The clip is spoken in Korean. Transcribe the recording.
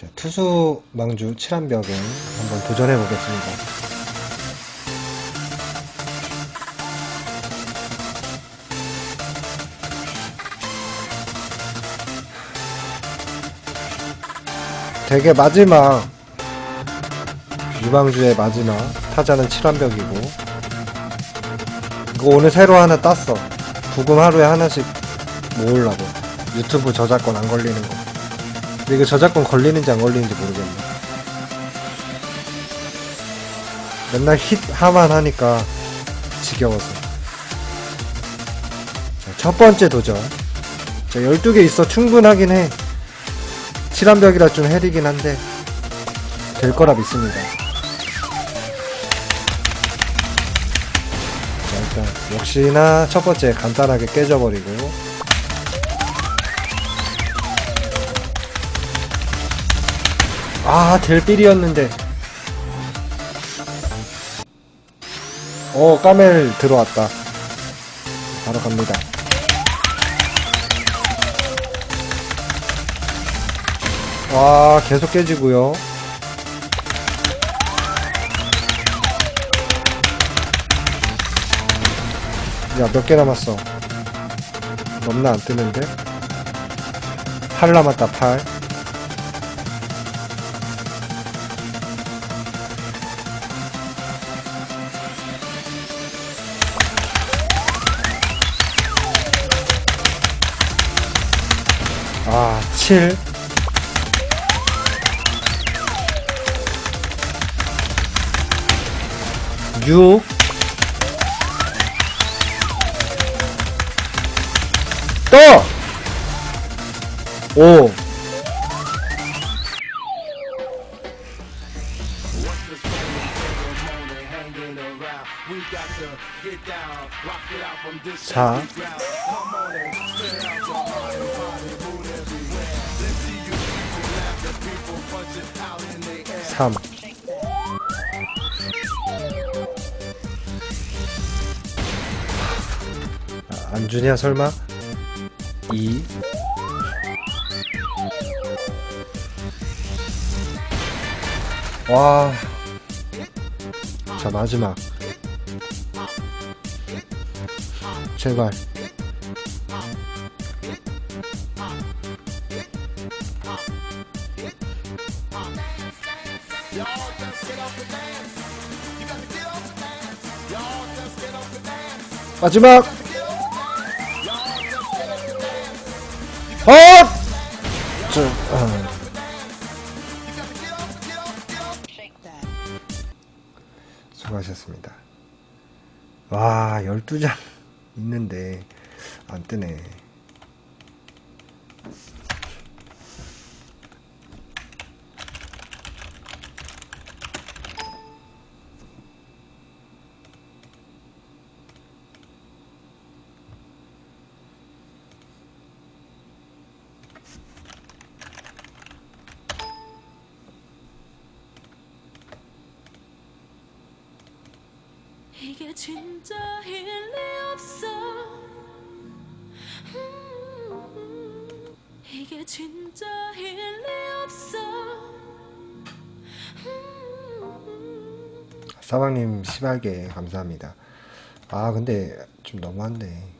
자, 투수 망주 칠한벽에 한번 도전해 보겠습니다. 되게 마지막 유망주의 마지막 타자는 칠한벽이고 이거 오늘 새로 하나 땄어 부금 하루에 하나씩 모으려고 유튜브 저작권 안 걸리는 거 근데 이거 저작권 걸리는지 안 걸리는지 모르겠네. 맨날 힛 하만 하니까 지겨워서. 자, 첫 번째 도전. 자 12개 있어 충분하긴 해. 칠한벽이라 좀 해리긴 한데 될 거라 믿습니다. 자 일단 역시나 첫 번째 간단하게 깨져버리고 아, 될 빌이었는데. 오, 까멜 들어왔다. 바로 갑니다. 와, 계속 깨지고요. 야, 몇 개 남았어? 넘나 안 뜨는데? 8 남았다, 8. 아, 7. 육 또! 오 사 삼 아, 안 주냐 설마? 2 와. 자, 마지막. 제발. 마지막! 어! 저, 아. 수고하셨습니다. 와, 12장 있는데, 안 뜨네. 이게 진짜 일리 없어 음, 이게 진짜 일리 없어 음, 사방님 시발게 감사합니다. 아, 근데 좀 너무한데.